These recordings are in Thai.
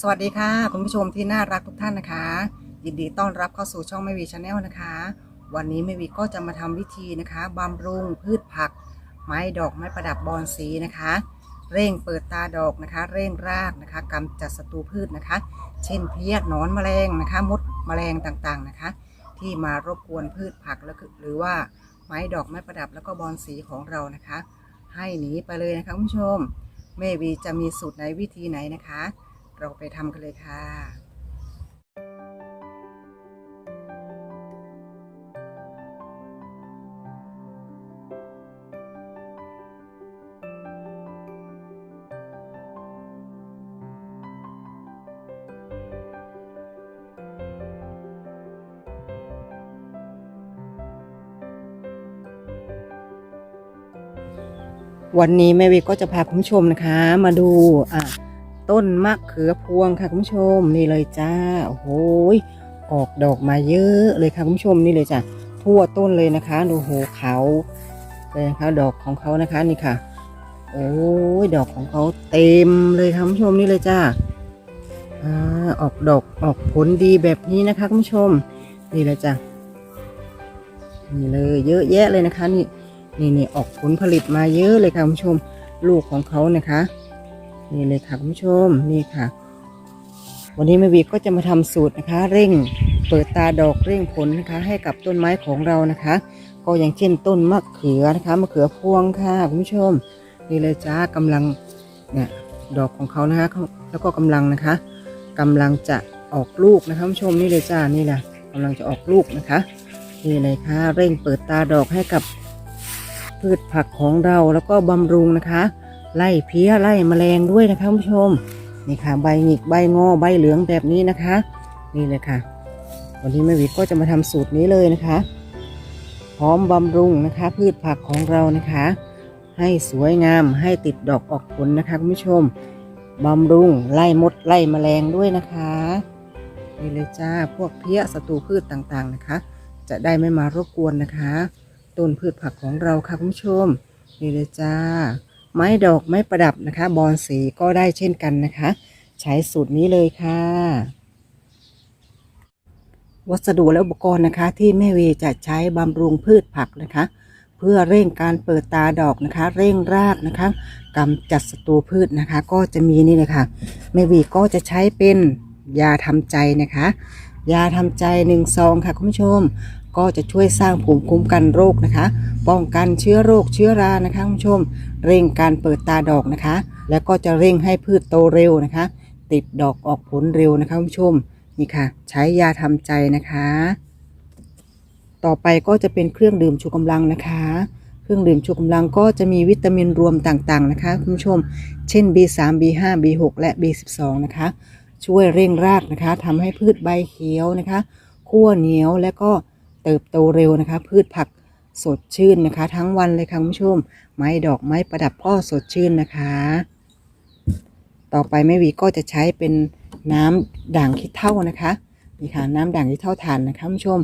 สวัสดีค่ะ คุณผู้ชมที่น่ารักทุกท่านนะคะ ยินดีต้อนรับเข้าสู่ช่องแม่วีชาแนลนะคะ วันนี้แม่วีก็จะมาทำวิธีนะคะบำรุงพืชผัก ไม้ดอกไม้ประดับบอนสีนะคะ เร่งเปิดตาดอกนะคะ เร่งรากนะคะกำจัดศัตรูพืชนะคะ เช่นเพี้ยหนอนแมลงนะคะ มดแมลงต่างๆนะคะ ที่มารบกวนพืชผักแล้วหรือว่าไม้ดอกไม้ประดับแล้วก็บอนสีของเรานะคะ ให้หนีไปเลยนะคะคุณผู้ชมแมวีจะมีสูตรไหนวิธีไหนนะคะ เราไปทำกันเลยค่ะวันนี้แม่วิก็จะพาคุณผู้ชมนะคะ มาดูอะ ต้นมะเขือพวงค่ะคุณผู้ชมนี่เลยจ้าโอ้โหออกดอกมาเยอะเลยค่ะคุณผู้ชมนี่เลยจ้ะทั่วต้นเลยนะคะดูโหเขาเลยนะคะดอกของเขานะคะนี่ค่ะ โอ้ยดอกของเขาเต็มเลยค่ะคุณผู้ชมนี่เลยจ้าอ่าออกดอกออกผลดีแบบนี้นะคะคุณผู้ชมนี่เลยจ้ะนี่เลยเยอะแยะเลยนะคะนี่นี่นี่ออกผลผลิตมาเยอะเลยค่ะคุณผู้ชม ลูกของเขานะคะ นี่เลยค่ะคุณผู้ชมนี่ค่ะ วันนี้แม่วีก็จะมาทำสูตรนะคะ เร่งเปิดตาดอกเร่งผลนะคะ ให้กับต้นไม้ของเรานะคะ ก็อย่างเช่นต้นมะเขือนะคะมะเขือพวงค่ะคุณผู้ชม นี่เลยจ้ากำลังเนี่ยดอกของเขานะคะแล้วก็กำลังนะคะกำลังจะออกลูกนะคะคุณผู้ชมนี่เลยจ้านี่แหละกำลังจะออกลูกนะคะนี่เลยค่ะ เร่งเปิดตาดอกให้กับพืชผักของเราแล้วก็บำรุงนะคะ ไล่เพี้ยไล่แมลงด้วยนะคะคุณผู้ชมนี่ค่ะ ใบหงิกใบงอใบเหลืองแบบนี้นะคะ นี่เลยค่ะ วันนี้แม่วิทก็จะมาทำสูตรนี้เลยนะคะพร้อมบำรุงนะคะ พืชผักของเรานะคะ ให้สวยงามให้ติดดอกออกผลนะคะคุณผู้ชมบำรุงไล่มดไล่แมลงด้วยนะคะนี่เลยจ้าพวกเพี้ยศัตรูพืชต่างๆนะคะ จะได้ไม่มารบกวนนะคะ ต้นพืชผักของเราค่ะคุณผู้ชมนี่เลยจ้า ไม้ดอกไม้ประดับนะคะบอนสีก็ได้เช่นกันนะคะ ใช้สูตรนี้เลยค่ะ วัสดุและอุปกรณ์นะคะที่แม่เวจะใช้บำรุงพืชผักนะคะ เพื่อเร่งการเปิดตาดอกนะคะ เร่งรากนะคะกำจัดศัตรูพืชนะคะ ก็จะมีนี่เลยค่ะแม่วีก็จะใช้เป็นยาทำใจนะคะยาทำใจหนึ่งซองค่ะคุณผู้ชม ก็จะช่วยสร้างภูมิคุ้มกันโรคนะคะ ป้องกันเชื้อโรคเชื้อรานะคะคุณผู้ชม เร่งการเปิดตาดอกนะคะ แล้วก็จะเร่งให้พืชโตเร็วนะคะ ติดดอกออกผลเร็วนะคะคุณผู้ชมนี่ค่ะ ใช้ยาทำใจนะคะ ต่อไปก็จะเป็นเครื่องดื่มชูกำลังนะคะ เครื่องดื่มชูกำลังก็จะมีวิตามินรวมต่างๆนะคะคุณผู้ชม เช่น B3 B5 B6 และ B12 นะคะ ช่วยเร่งรากนะคะทำให้พืชใบเขียวนะคะขั้วเหนียวและก็ เติบโตเร็วนะคะ พืชผักสดชื่นนะคะ ทั้งวันเลยค่ะคุณผู้ชม ไม้ดอกไม้ประดับก็สดชื่นนะคะ ต่อไปแม่วีก็จะใช้เป็นน้ำด่างขี้เถ้านะคะนี่ค่ะน้ำด่างขี้เถ้าทานนะคะคุณผู้ชม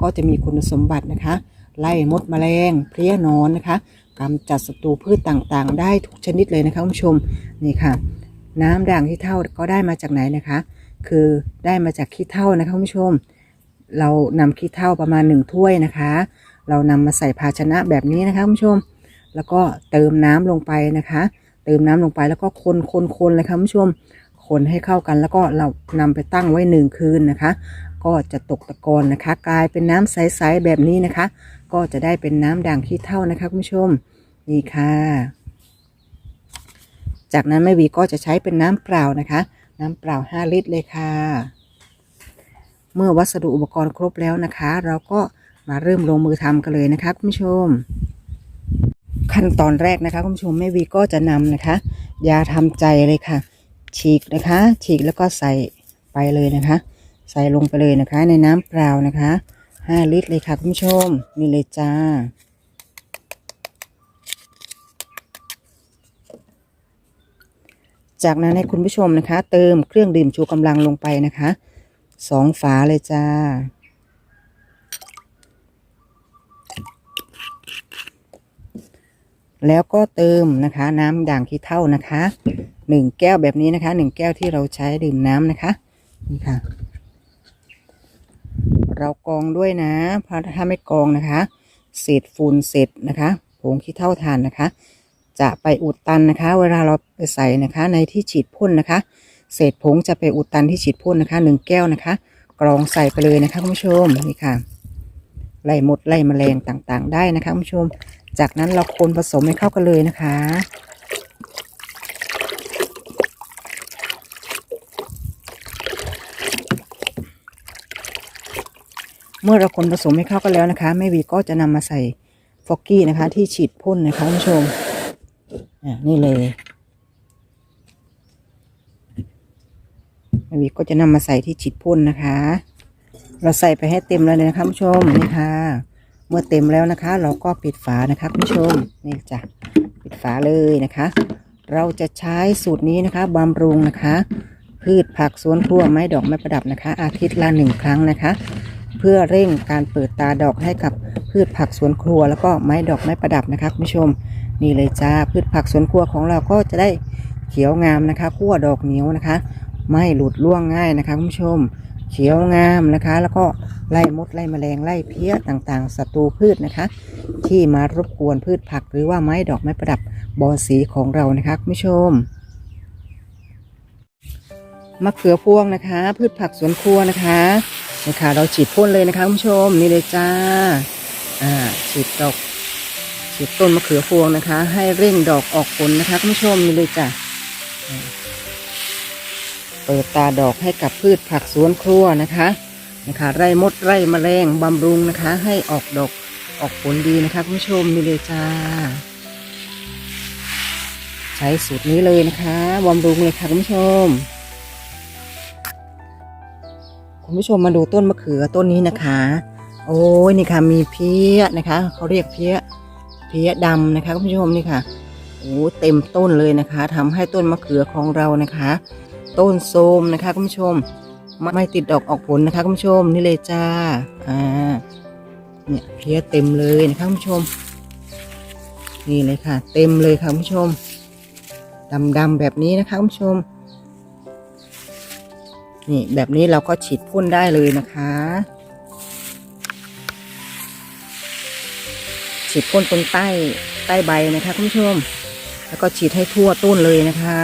ก็จะมีคุณสมบัตินะคะ ไล่มดแมลงเพลี้ยนอนนะคะกำจัดศัตรูพืชต่างๆ ได้ทุกชนิดเลยนะคะคุณผู้ชมนี่ค่ะ น้ำด่างขี้เถ้าก็ได้มาจากไหนนะคะ คือได้มาจากขี้เถ้านะคะคุณผู้ชม เรานำขี้เถ้าประมาณหนึ่งถ้วยนะคะ เรานำมาใส่ภาชนะแบบนี้นะคะคุณผู้ชม แล้วก็เติมน้ำลงไปนะคะ เติมน้ำลงไปแล้วก็คนคนคนเลยค่ะคุณผู้ชม คนให้เข้ากันแล้วก็เรานำไปตั้งไว้หนึ่งคืนนะคะ ก็จะตกตะกอนนะคะ กลายเป็นน้ำใสๆแบบนี้นะคะ ก็จะได้เป็นน้ำด่างขี้เถ้านะคะคุณผู้ชมนี่ค่ะ จากนั้นแม่วีก็จะใช้เป็นน้ำเปล่านะคะ น้ำเปล่า 5 ลิตรเลยค่ะ เมื่อวัสดุอุปกรณ์ครบแล้วนะคะ เราก็มาเริ่มลงมือทำกันเลยนะคะคุณผู้ชม ขั้นตอนแรกนะคะคุณผู้ชมแม่วีก็จะนำนะคะ ยาทำใจเลยค่ะ ฉีกนะคะ ฉีกแล้วก็ใส่ไปเลยนะคะ ใส่ลงไปเลยนะคะ ในน้ำเปล่านะคะ5ลิตรเลยค่ะคุณผู้ชมนี่เลยจ้า จากนั้นให้คุณผู้ชมนะคะ เติมเครื่องดื่มชูกำลังลงไปนะคะ สองฝาเลยจ้า แล้วก็เติมนะคะ น้ำด่างขี้เถ้านะคะหนึ่งแก้วแบบนี้นะคะหนึ่งแก้วที่เราใช้ดื่มน้ำนะคะนี่ค่ะ เรากองด้วยนะเพราะถ้าไม่กองนะคะ เศษฝุ่นเศษนะคะผงขี้เถ้าทานนะคะ จะไปอุดตันนะคะ เวลาเราไปใส่นะคะ ในที่ฉีดพ่นนะคะ เศษผงจะไปอุดตันที่ฉีดพ่นนะคะหนึ่งแก้วนะคะ กรองใส่ไปเลยนะคะคุณผู้ชมนี่ค่ะไล่มดไล่แมลงต่างๆ ได้นะคะคุณผู้ชม จากนั้นเราคนผสมให้เข้ากันเลยนะคะ เมื่อเราคนผสมให้เข้ากันแล้วนะคะแม่วีก็จะนำมาใส่ฟอกกี้นะคะ ที่ฉีดพ่นนะคะคุณผู้ชมนี่เลยแม่ วีก็จะนำมาใส่ที่ฉีดพ่นนะคะ เราใส่ไปให้เต็มแล้วเลยนะคะผู้ชมนี่ค่ะ เมื่อเต็มแล้วนะคะ เราก็ปิดฝานะคะผู้ชมนี่จ้ะปิดฝาเลยนะคะ เราจะใช้สูตรนี้นะคะบำรุงนะคะ พืชผักสวนครัวไม้ดอกไม้ประดับนะคะ อาทิตย์ละหนึ่งครั้งนะคะ เพื่อเร่งการเปิดตาดอกให้กับพืชผักสวนครัว แล้วก็ไม้ดอกไม้ประดับนะคะคุณผู้ชมนี่เลยจ้าพืชผักสวนครัวของเราก็จะได้เขียวงามนะคะขั้วดอกเหนียวนะคะ ไม่หลุดร่วงง่ายนะคะคุณผู้ชม เขียวงามนะคะ แล้วก็ไล่มดไล่แมลงไล่เพี้ยต่างๆศัตรูพืชนะคะ ที่มารบกวนพืชผักหรือว่าไม้ดอกไม้ประดับบอสีของเรานะคะคุณผู้ชมมะเขือพวงนะคะ พืชผักสวนครัวนะคะนี่ค่ะเราฉีดพ่นเลยนะคะคุณผู้ชมนี่เลยจ้าอ่าฉีดดอกฉีดต้นมะเขือพวงนะคะ ให้เร่งดอกออกผลนะคะคุณผู้ชมนี่เลยจ้า เปิดตาดอกให้กับพืชผักสวนครัวนะคะนะคะไร่มดไร่แมลงบำรุงนะคะ ให้ออกดอกออกผลดีนะคะคุณผู้ชมนี่เลยจ้า ใช้สูตรนี้เลยนะคะบำรุงเลยค่ะคุณผู้ชม คุณผู้ชมมาดูต้นมะเขือต้นนี้นะคะ โอ้ยนี่ค่ะมีเพี้ยนะคะเขาเรียกเพี้ยเพี้ยดำนะคะคุณผู้ชมนี่ค่ะโอ้เต็มต้นเลยนะคะทำให้ต้นมะเขือของเรานะคะ ต้นโทมนะคะคุณผู้ชมไม่ไม่ติดดอกออกผลนะคะคุณผู้ชมนี่เลยจ้าอ่าเนี่ยเพี้ยเต็มเลยนะคะคุณผู้ชม นี่เลยค่ะ เต็มเลยค่ะคุณผู้ชมดำๆแบบนี้นะคะคุณผู้ชม นี่แบบนี้เราก็ฉีดพ่นได้เลยนะคะ ฉีดพ่นตรงใต้ใต้ใบนะคะคุณผู้ชม แล้วก็ฉีดให้ทั่วต้นเลยนะคะ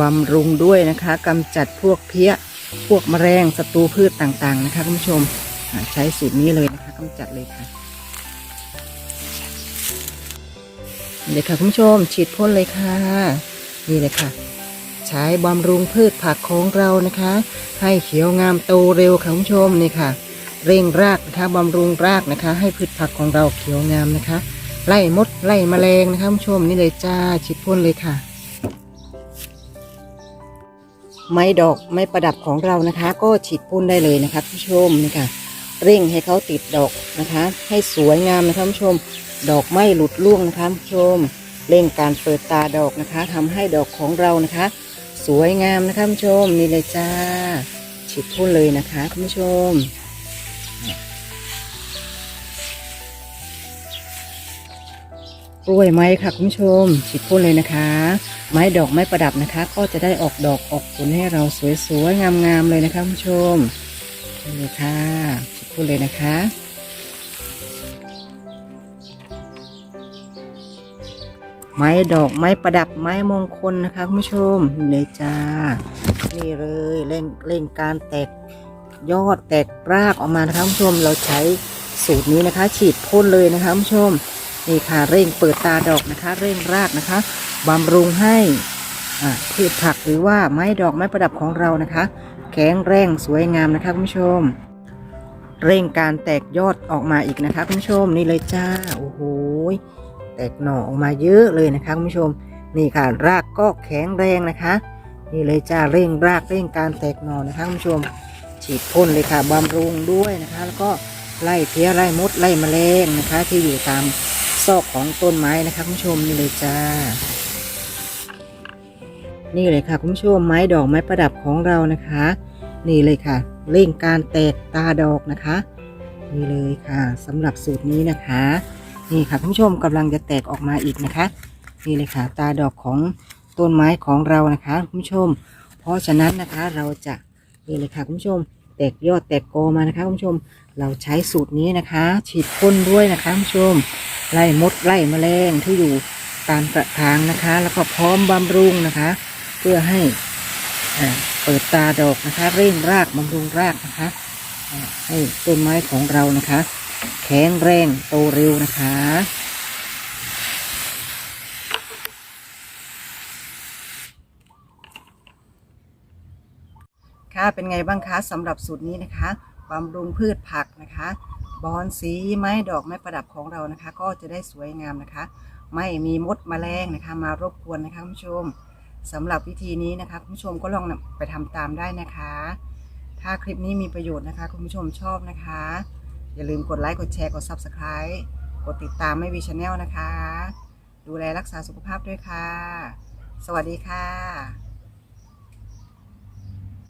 บำรุงด้วยนะคะกำจัดพวกเพี้ย พวกแมลงศัตรูพืชต่างๆนะคะคุณผู้ชมใช้สูตรนี้เลยนะคะกำจัดเลยค่ะนี่เลยค่ะคุณผู้ชมฉีดพ่นเลยค่ะนี่เลยค่ะ ใช้บำรุงพืชผักของเรานะคะ ให้เขียวงามโตเร็วค่ะคุณผู้ชมนี่ค่ะ เร่งรากนะคะบำรุงรากนะคะ ให้พืชผักของเราเขียวงามนะคะ ไล่มดไล่แมลงนะคะคุณผู้ชมนี่เลยจ้าฉีดพ่นเลยค่ะ ไม้ดอกไม้ประดับของเรานะคะ ก็ฉีดพ่นได้เลยนะคะผู้ชมนี่ค่ะเร่งให้เขาติดดอกนะคะ ให้สวยงามนะคะผู้ชม ดอกไม่หลุดร่วงนะคะผู้ชมเร่งการเปิดตาดอกนะคะทำให้ดอกของเรานะคะ สวยงามนะคะผู้ชมนี่เลยจ้าฉีดพ่นเลยนะคะคุณผู้ชม กล้วยไม้ค่ะคุณผู้ชมฉีดพ่นเลยนะคะ ไม้ดอกไม้ประดับนะคะ ก็จะได้ออกดอกออกผลให้เราสวยๆงามๆเลยนะคะคุณผู้ชมนี่เลยค่ะฉีดพ่นเลยนะคะไม้ดอกไม้ประดับไม้มงคลนะคะคุณผู้ชมนี่เลยจ้า นี่เลยเร่งเร่งการแตกยอดแตกรากออกมานะคะคุณผู้ชมเราใช้สูตรนี้นะคะ ฉีดพ่นเลยนะคะคุณผู้ชม นี่ค่ะเร่งเปิดตาดอกนะคะ เร่งรากนะคะบำรุงให้พืชผักหรือว่าไม้ดอกไม้ประดับของเรานะคะ แข็งแรงสวยงามนะคะคุณผู้ชม เร่งการแตกยอดออกมาอีกนะคะคุณผู้ชมนี่เลยจ้าโอ้โหแตกหน่อออกมาเยอะเลยนะคะคุณผู้ชม นี่ค่ะรากก็แข็งแรงนะคะ นี่เลยจ้าเร่งรากเร่งการแตกหน่อนะคะคุณผู้ชม ฉีดพ่นเลยค่ะบำรุงด้วยนะคะ แล้วก็ไล่เพี้ยไล่มดไล่แมลงนะคะ ที่อยู่ตาม ซอกของต้นไม้นะคะคุณผู้ชมนี่เลยจ้า นี่เลยค่ะคุณผู้ชมไม้ดอกไม้ประดับของเรานะคะ นี่เลยค่ะเร่งการแตกตาดอกนะคะ นี่เลยค่ะสำหรับสูตรนี้นะคะ นี่ค่ะคุณผู้ชมกำลังจะแตกออกมาอีกนะคะ นี่เลยค่ะตาดอกของต้นไม้ของเรานะคะคุณผู้ชม เพราะฉะนั้นนะคะเราจะนี่เลยค่ะคุณผู้ชม แตกยอดแตกกอมานะคะคุณผู้ชม เราใช้สูตรนี้นะคะ ฉีดพ่นด้วยนะคะคุณผู้ชม ไล่มดไล่แมลงที่อยู่ตามกระถางนะคะ แล้วก็พร้อมบำรุงนะคะ เพื่อให้เปิดตาดอกนะคะ เร่งรากบำรุงรากนะคะให้ต้นไม้ของเรานะคะ แข็งแรงโตเร็วนะคะค่ะเป็นไงบ้างคะสำหรับสูตรนี้นะคะบำรุงพืชผักนะคะ บอนสีไม้ดอกไม้ประดับของเรานะคะ ก็จะได้สวยงามนะคะ ไม่มีมดแมลงนะคะ มารบกวนนะคะคุณผู้ชมสำหรับวิธีนี้นะคะคุณผู้ชมก็ลองไปทำตามได้นะคะ ถ้าคลิปนี้มีประโยชน์นะคะ คุณผู้ชมชอบนะคะ อย่าลืมกดไลค์กดแชร์กด Subscribe กดติดตามไม่วีชาแนลนะคะ ดูแลรักษาสุขภาพด้วยค่ะ สวัสดีค่ะ